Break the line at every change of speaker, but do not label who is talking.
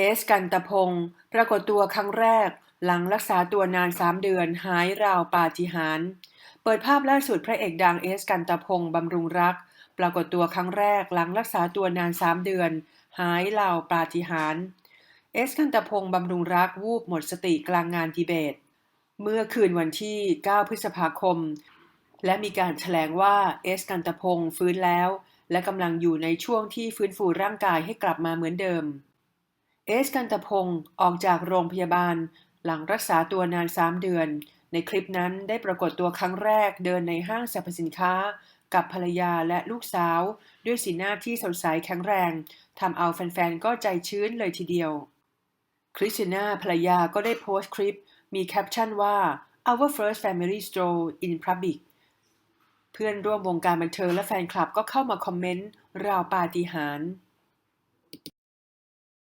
เอส กันตพงศ์ปรากฏตัวครั้งแรก หลังรักษาตัวนานสามเดือนหายราวปาฏิหาริย์เปิดภาพล่าสุดพระเอกดังเอส กันตพงศ์บำรุงรัก ปรากฏตัวครั้งแรก หลังรักษาตัวนานสามเดือน หายราวปาฏิหาริย์เอส กันตพงศ์บำรุงรักวูบหมดสติกลางงานดีเบต เมื่อคืนวันที่ 9 พฤษภาคม และมีการแถลงว่าเอส กันตพงศ์ฟื้นแล้ว และกำลังอยู่ในช่วงที่ฟื้นฟูร่างกายให้กลับมาเหมือนเดิม เอสกันตพงศ์ออกจากโรงพยาบาล หลังรักษาตัวนานสามเดือน ในคลิปนั้นได้ปรากฏตัวครั้งแรกเดินในห้างสรรพสินค้า กับภรรยาและลูกสาว ด้วยสีหน้าที่สดใสแข็งแรงทำเอาแฟนๆ ก็ใจชื้นเลยทีเดียว คริสติน่าภรรยาก็ได้โพสต์คลิป มีแคปชั่นว่า our first family stroll in public เพื่อนร่วมวงการบันเทิงและแฟนคลับก็เข้ามาคอมเมนต์ ราวปาฏิหาริย์